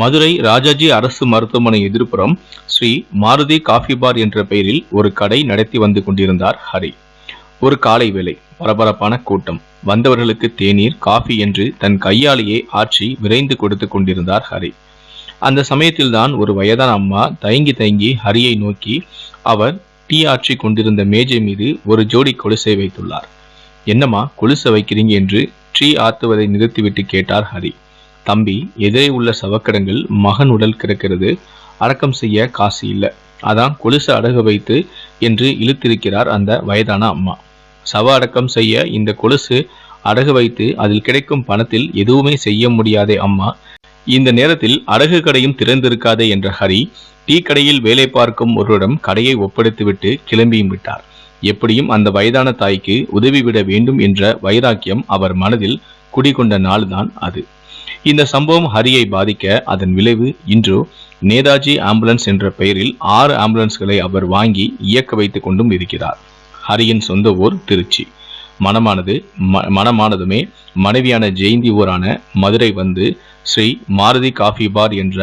மதுரை ராஜாஜி அரசு மருத்துவமனை எதிர்ப்புறம் ஸ்ரீ மாருதி காஃபி பார் என்ற பெயரில் ஒரு கடை நடத்தி வந்து கொண்டிருந்தார் ஹரி. ஒரு காலை வேலை பரபரப்பான கூட்டம். வந்தவர்களுக்கு தேநீர் காஃபி என்று தன் கையாலேயே ஆற்றி விரைந்து கொடுத்து கொண்டிருந்தார் ஹரி. அந்த சமயத்தில்தான் ஒரு வயதான அம்மா தயங்கி தயங்கி ஹரியை நோக்கி அவர் டீ ஆற்றி கொண்டிருந்த மேஜை மீது ஒரு ஜோடி கொலுசை வைத்துள்ளார். என்னம்மா கொலுசை வைக்கிறீங்க என்று டீ ஆத்துவதை நிறுத்திவிட்டு கேட்டார் ஹரி. தம்பி எதிரே உள்ள சவக்கடங்கள் மகன் உடல் கிடக்கிறது. அடக்கம் செய்ய காசு இல்லை. அதான் கொலுசு அடகு வைத்து என்று இழுத்திருக்கிறார் அந்த வயதான அம்மா. சவ அடக்கம் செய்ய இந்த கொலுசு அடகு வைத்து அதில் கிடைக்கும் பணத்தில் எதுவுமே செய்ய முடியாதே அம்மா. இந்த நேரத்தில் அடகு கடையும் திறந்திருக்காதே என்ற ஹரி டீ கடையில் வேலை பார்க்கும் ஒருவரிடம் கடையை ஒப்படைத்துவிட்டு கிளம்பியும் விட்டார். எப்படியும் அந்த வயதான தாய்க்கு உதவிவிட வேண்டும் என்ற வைராக்கியம் அவர் மனதில் குடிகொண்ட நாள்தான் அது. இந்த சம்பவம் ஹரியை பாதிக்க அதன் விளைவு இன்று நேதாஜி ஆம்புலன்ஸ் என்ற பெயரில் ஆறு ஆம்புலன்ஸ்களை அவர் வாங்கி இயக்க வைத்துக் கொண்டும் இருக்கிறார். ஹரியின் சொந்த ஊர் திருச்சி. மனமானது மனமானதுமே மனைவியான ஜெயந்தி ஊரான மதுரை வந்து ஸ்ரீ மாருதி காஃபி பார் என்ற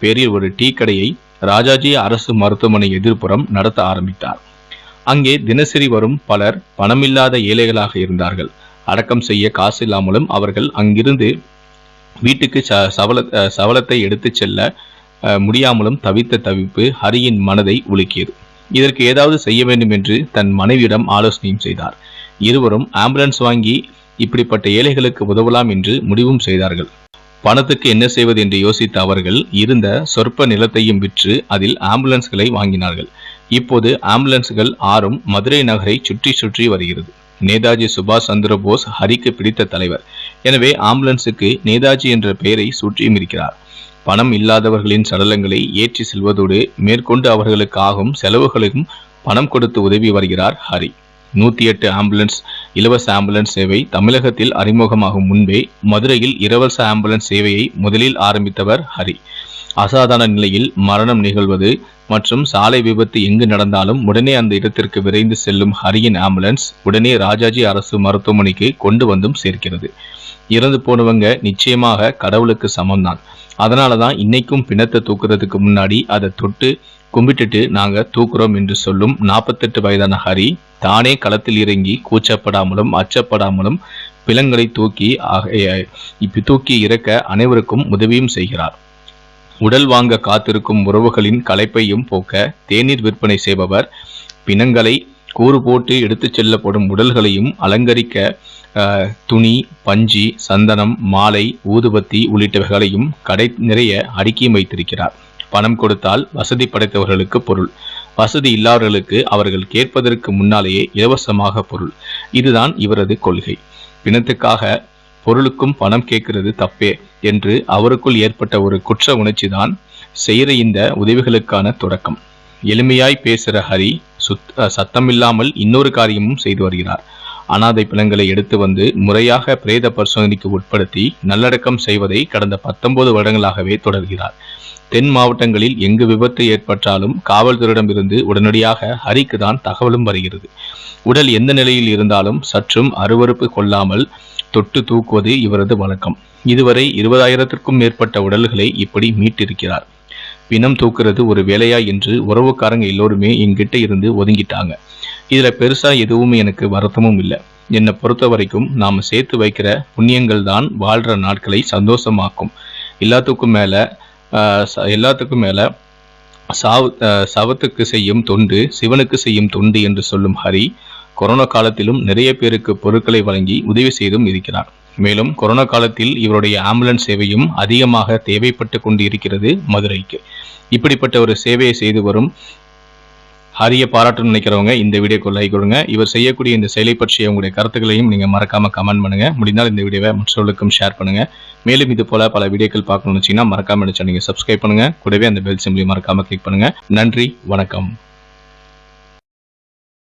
பெயரில் ஒரு டீ கடையை ராஜாஜி அரசு மருத்துவமனை எதிர்ப்புறம் நடத்த ஆரம்பித்தார். அங்கே தினசரி வரும் பலர் பணமில்லாத ஏழைகளாக இருந்தார்கள். அடக்கம் செய்ய காசு இல்லாமலும் அவர்கள் அங்கிருந்து வீட்டுக்கு ச சவல சவலத்தை எடுத்து செல்ல முடியாமலும் தவித்த தவிப்பு ஹரியின் மனதை உலுக்கியது. இதற்கு ஏதாவது செய்ய வேண்டும் என்று தன் மனைவியிடம் ஆலோசனையும் செய்தார். இருவரும் ஆம்புலன்ஸ் வாங்கி இப்படிப்பட்ட ஏழைகளுக்கு உதவலாம் என்று முடிவும் செய்தார்கள். பணத்துக்கு என்ன செய்வது என்று யோசித்த அவர்கள் இருந்த சொற்ப நிலத்தையும் விற்று அதில் ஆம்புலன்ஸ்களை வாங்கினார்கள். இப்போது ஆம்புலன்ஸ்கள் ஆறும் மதுரை நகரை சுற்றி சுற்றி வருகிறது. நேதாஜி சுபாஷ் சந்திர போஸ் ஹரிக்கு பிடித்த தலைவர். எனவே ஆம்புலன்ஸுக்கு நேதாஜி என்ற பெயரை சூற்றியும் இருக்கிறார். பணம் இல்லாதவர்களின் சடலங்களை ஏற்றி செல்வதோடு மேற்கொண்டு அவர்களுக்கு ஆகும் செலவுகளுக்கும் பணம் கொடுத்து உதவி வருகிறார் ஹரி. நூத்தி எட்டு ஆம்புலன்ஸ் இலவச ஆம்புலன்ஸ் சேவை தமிழகத்தில் அறிமுகமாகும் முன்பே மதுரையில் இலவச ஆம்புலன்ஸ் சேவையை முதலில் ஆரம்பித்தவர் ஹரி. அசாதாரண நிலையில் மரணம் நிகழ்வது மற்றும் சாலை விபத்து எங்கு நடந்தாலும் உடனே அந்த இடத்திற்கு விரைந்து செல்லும் ஹரியின் ஆம்புலன்ஸ் உடனே ராஜாஜி அரசு மருத்துவமனைக்கு கொண்டு வந்தும் சேர்க்கிறது. இறந்து போனவங்க நிச்சயமாக கடவுளுக்கு சமம்தான். அதனால தான் இன்னைக்கும் பிணத்தை தூக்குறதுக்கு முன்னாடி அதை தொட்டு கும்பிட்டுட்டு நாங்க தூக்குறோம் என்று சொல்லும் நாற்பத்தெட்டு வயதான ஹரி தானே களத்தில் இறங்கி கூச்சப்படாமலும் அச்சப்படாமலும் பிலங்களை தூக்கி இப்ப தூக்கி இறக்க அனைவருக்கும் உதவியும் செய்கிறார். உடல் வாங்க காத்திருக்கும் உறவுகளின் களைப்பையும் போக்க தேநீர் விற்பனை செய்பவர் பிணங்களை கூறு போட்டு எடுத்துச் செல்லப்படும் உடல்களையும் அலங்கரிக்க துணி பஞ்சி சந்தனம் மாலை ஊதுபத்தி உள்ளிட்டவைகளையும் கடை நிறைய அடுக்கி வைத்திருக்கிறார். பணம் கொடுத்தால் வசதி படைத்தவர்களுக்கு பொருள். வசதி இல்லாதவர்களுக்கு அவர்கள் கேட்பதற்கு முன்னாலேயே இலவசமாக பொருள். இதுதான் இவரது கொள்கை. பிணத்துக்காக பொருளுக்கும் பணம் கேட்கிறது தப்பே என்று அவருக்குள் ஏற்பட்ட ஒரு குற்ற உணர்ச்சி தான் செய்கிற இந்த உதவிகளுக்கான தொடக்கம். எளிமையாய் பேசுகிற ஹரி சத்தமில்லாமல் இன்னொரு காரியமும் செய்து வருகிறார். அனாதை பிணங்களை எடுத்து வந்து முறையாக பிரேத பரிசோதனைக்கு உட்படுத்தி நல்லடக்கம் செய்வதை கடந்த பத்தொன்பது வருடங்களாகவே தொடர்கிறார். தென் மாவட்டங்களில் எங்கு விபத்து ஏற்பட்டாலும் காவல்துறையிடமிருந்து உடனடியாக ஹரிக்கு தான் தகவலும் வருகிறது. உடல் எந்த நிலையில் இருந்தாலும் சற்றும் அருவறுப்பு கொள்ளாமல் தொட்டு தூக்குவது இவரது வழக்கம். இதுவரை இருபதாயிரத்திற்கும் மேற்பட்ட உடல்களை இப்படி மீட்டிருக்கிறார். பிணம் தூக்குறது ஒரு வேலையா என்று உறவுக்காரங்க எல்லோருமே எங்கிட்ட இருந்து ஒதுங்கிட்டாங்க. இதுல பெருசா எதுவுமே எனக்கு வருத்தமும் இல்லை. என்னை பொறுத்த வரைக்கும் நாம சேர்த்து வைக்கிற புண்ணியங்கள் தான் வாழ்ற நாட்களை சந்தோஷமாக்கும். எல்லாத்துக்கும் மேல எல்லாத்துக்கும் மேல சாவு சவத்துக்கு செய்யும் தொண்டு சிவனுக்கு செய்யும் தொண்டு என்று சொல்லும் ஹரி கொரோனா காலத்திலும் நிறைய பேருக்கு பொருட்களை வழங்கி உதவி செய்தும் இருக்கிறார் மேலும் கொரோனா காலத்தில் இவருடைய ஆம்புலன்ஸ் சேவையும் அதிகமாக தேவைப்பட்டு கொண்டு இருக்கிறது மதுரைக்கு. இப்படிப்பட்ட ஒரு சேவையை செய்து வரும் அரிய பாராட்டு நினைக்கிறவங்க இந்த வீடியோக்கு லைக் கொடுங்க. இவர் செய்யக்கூடிய இந்த செயலை பற்றிய உங்களுடைய கருத்துக்களையும் நீங்கள் மறக்காம கமெண்ட் பண்ணுங்க. முடிந்தால் இந்த வீடியோவை மற்றவர்களுக்கும் ஷேர் பண்ணுங்க. மேலும் இது போல பல வீடியோக்கள் பார்க்கணும்னு வச்சிங்கன்னா மறக்காம நினைச்சா நீங்கள் சப்ஸ்கிரைப் பண்ணுங்க. கூடவே அந்த பெல் சிம்லையும் மறக்காம கிளிக் பண்ணுங்க. நன்றி வணக்கம்.